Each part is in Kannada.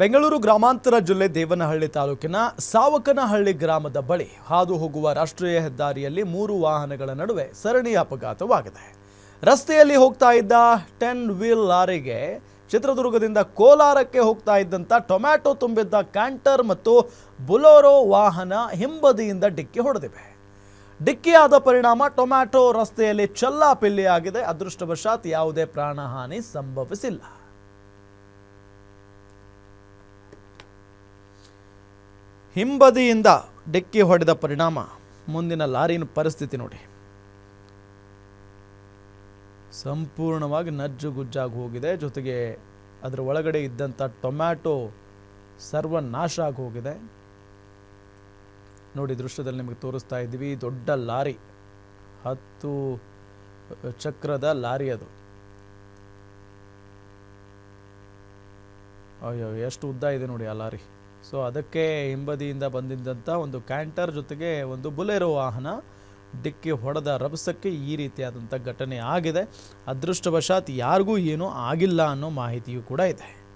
ಬೆಂಗಳೂರು ಗ್ರಾಮಾಂತರ ಜಿಲ್ಲೆ ದೇವನಹಳ್ಳಿ ತಾಲೂಕಿನ ಸಾವಕನಹಳ್ಳಿ ಗ್ರಾಮದ ಬಳಿ ಹಾದು ಹೋಗುವ ರಾಷ್ಟ್ರೀಯ ಹೆದ್ದಾರಿಯಲ್ಲಿ ಮೂರು ವಾಹನಗಳ ನಡುವೆ ಸರಣಿ ಅಪಘಾತವಾಗಿದೆ. ರಸ್ತೆಯಲ್ಲಿ ಹೋಗ್ತಾ ಇದ್ದ ಟೆನ್ ವೀಲ್ ಲಾರಿಗೆ ಚಿತ್ರದುರ್ಗದಿಂದ ಕೋಲಾರಕ್ಕೆ ಹೋಗ್ತಾ ಇದ್ದಂಥ ಟೊಮ್ಯಾಟೊ ತುಂಬಿದ್ದ ಕ್ಯಾಂಟರ್ ಮತ್ತು ಬುಲೋರೋ ವಾಹನ ಹಿಂಬದಿಯಿಂದ ಡಿಕ್ಕಿ ಹೊಡೆದಿವೆ. ಡಿಕ್ಕಿಯಾದ ಪರಿಣಾಮ ಟೊಮ್ಯಾಟೊ ರಸ್ತೆಯಲ್ಲಿ ಚೆಲ್ಲಾಪಿಲ್ಲಿಯಾಗಿದೆ. ಅದೃಷ್ಟವಶಾತ್ ಯಾವುದೇ ಪ್ರಾಣಹಾನಿ ಸಂಭವಿಸಿಲ್ಲ. ಹಿಂಬದಿಯಿಂದ ಡೆಕ್ಕಿ ಹೊಡೆದ ಪರಿಣಾಮ ಮುಂದಿನ ಲಾರಿನ ಪರಿಸ್ಥಿತಿ ನೋಡಿ. ಸಂಪೂರ್ಣವಾಗಿ ನಜ್ಜುಗುಜ್ಜಾಗಿ ಹೋಗಿದೆ. ಜೊತೆಗೆ ಅದರ ಒಳಗಡೆ ಇದ್ದಂಥ ಟೊಮ್ಯಾಟೊ ಸರ್ವನಾಶ ಆಗಿ ಹೋಗಿದೆ. ನೋಡಿ, ದೃಶ್ಯದಲ್ಲಿ ನಿಮಗೆ ತೋರಿಸ್ತಾ ಇದ್ದೀವಿ, ದೊಡ್ಡ ಲಾರಿ, ಹತ್ತು ಚಕ್ರದ ಲಾರಿ ಅದು. ಅಯ್ಯೋ, ಎಷ್ಟು ಉದ್ದ ಇದೆ ನೋಡಿ ಆ ಲಾರಿ. ಸೊ ಅದಕ್ಕೆ ಹಿಂಬದಿಯಿಂದ ಬಂದಿದ್ದಂಥ ಒಂದು ಕ್ಯಾಂಟರ್ ಜೊತೆಗೆ ಒಂದು ಬುಲೆರೋ ವಾಹನ ಡಿಕ್ಕಿ ಹೊಡೆದ ರಭಸಕ್ಕೆ ಈ ರೀತಿಯಾದಂಥ ಘಟನೆ ಆಗಿದೆ. ಅದೃಷ್ಟವಶಾತ್ ಯಾರಿಗೂ ಏನೂ ಆಗಿಲ್ಲ ಅನ್ನೋ ಮಾಹಿತಿಯೂ ಕೂಡ ಇದೆ.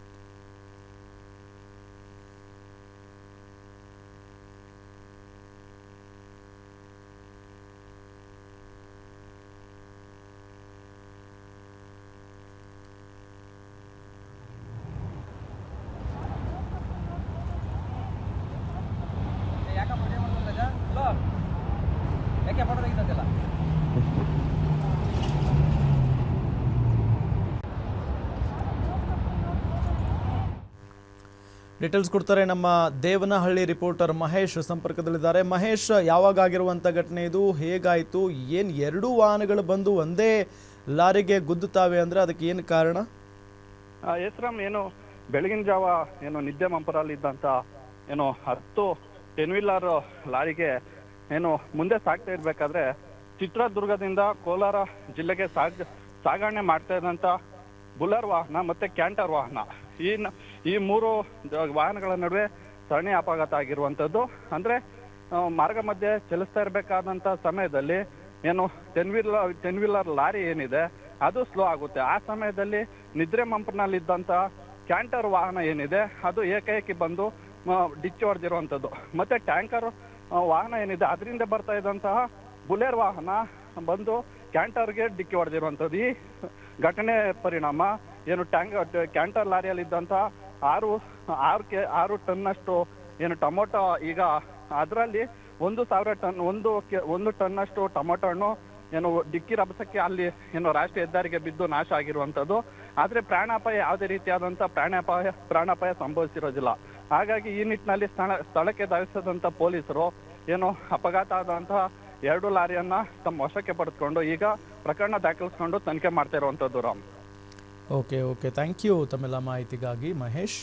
ಡೀಟೇಲ್ಸ್ ಕೊಡ್ತಾರೆ ನಮ್ಮ ದೇವನಹಳ್ಳಿ ರಿಪೋರ್ಟರ್ ಮಹೇಶ್ ಸಂಪರ್ಕದಲ್ಲಿದ್ದಾರೆ. ಮಹೇಶ್ ಯಾವಾಗ ಆಗಿರುವಂತ ಘಟನೆ ಇದು? ಹೇಗಾಯಿತು? ಏನು ಎರಡೂ ವಾಹನಗಳು ಬಂದು ಒಂದೇ ಲಾರಿಗೆ ಗುದ್ದುತ್ತಾವೆ ಅಂದ್ರೆ ಅದಕ್ಕೆ ಏನು ಕಾರಣ? ಹೆಸ್ರಾಮ್ ಏನು ಬೆಳಗಿನ ಜಾವ ಏನು ನಿದ್ದೆ ಮಂಪರಲ್ಲಿದ್ದಂಥ ಏನು ಹತ್ತು ಟೆನ್ ವೀಲರ್ ಲಾರಿಗೆ ಏನು ಮುಂದೆ ಸಾಗ್ತಾ ಇರ್ಬೇಕಾದ್ರೆ ಚಿತ್ರದುರ್ಗದಿಂದ ಕೋಲಾರ ಜಿಲ್ಲೆಗೆ ಸಾಗ್ ಸಾಗಣೆ ಮಾಡ್ತಾ ಇದ್ದಂಥ ಬುಲರ್ ವಾಹನ ಮತ್ತೆ ಕ್ಯಾಂಟರ್ ವಾಹನ. ಈ ಈ ಮೂರು ವಾಹನಗಳ ನಡುವೆ ಸರಣಿ ಅಪಘಾತ ಆಗಿರುವಂಥದ್ದು ಅಂದ್ರೆ ಮಾರ್ಗ ಮಧ್ಯೆ ಚಲಿಸ್ತಾ ಇರಬೇಕಾದಂಥ ಸಮಯದಲ್ಲಿ ಏನು ten wheeler ten wheeler lorry ಏನಿದೆ, ಅದು ಸ್ಲೋ ಆಗುತ್ತೆ. ಆ ಸಮಯದಲ್ಲಿ ನಿದ್ರೆ ಮಂಪನಲ್ಲಿದ್ದಂಥ ಕ್ಯಾಂಟರ್ ವಾಹನ ಏನಿದೆ, ಅದು ಏಕಾಏಕಿ ಬಂದು ಮ, ಡಿಚ್ಚಿ ಹೊಡೆದಿರುವಂಥದ್ದು. ಮತ್ತೆ ಟ್ಯಾಂಕರ್ ವಾಹನ ಏನಿದೆ ಅದರಿಂದ ಬರ್ತಾ ಇದ್ದಂತಹ ಬುಲೆರ್ ವಾಹನ ಬಂದು ಕ್ಯಾಂಟರ್ಗೆ ಡಿಕ್ಕಿ ಹೊಡೆದಿರುವಂಥದ್ದು. ಈ ಘಟನೆ ಪರಿಣಾಮ ಏನು ಟ್ಯಾಂಕ್ ಕ್ಯಾಂಟರ್ ಲಾರಿಯಲ್ಲಿದ್ದಂಥ ಆರು ಆರು ಕೆ ಆರು ಟನ್ನಷ್ಟು ಏನು ಟೊಮೊಟೊ ಈಗ ಅದರಲ್ಲಿ ಒಂದು ಸಾವಿರ ಟನ್ ಒಂದು ಕೆ- ಒಂದು ಟನ್ನಷ್ಟು ಟೊಮೊಟೊ ಹಣ್ಣು ಏನು ಡಿಕ್ಕಿ ರಭಸಕ್ಕೆ ಅಲ್ಲಿ ಏನು ರಾಷ್ಟ್ರೀಯ ಹೆದ್ದಾರಿಗೆ ಬಿದ್ದು ನಾಶ ಆಗಿರುವಂಥದ್ದು. ಆದರೆ ಪ್ರಾಣಾಪಾಯ ಯಾವುದೇ ರೀತಿಯಾದಂಥ ಪ್ರಾಣಾಪಾಯ ಪ್ರಾಣಾಪಾಯ ಸಂಭವಿಸಿರೋದಿಲ್ಲ. ಹಾಗಾಗಿ ಈ ನಿಟ್ಟಿನಲ್ಲಿ ಸ್ಥಳ ಸ್ಥಳಕ್ಕೆ ಧಾವಿಸಿದಂಥ ಪೊಲೀಸರು ಏನು ಅಪಘಾತ ಆದಂತಹ ಎರಡು ಲಾರಿಯನ್ನ ತಮ್ಮ ವಶಕ್ಕೆ ಪಡೆದುಕೊಂಡು ಈಗ ಪ್ರಕರಣ ದಾಖಲಿಸಿಕೊಂಡು ತನಿಖೆ ಮಾಡ್ತಾ ಇರುವಂತದ್ದು Ram. Okay okay. Thank you ತಮ್ಮೆಲ್ಲ ಮಾಹಿತಿಗಾಗಿ ಮಹೇಶ್.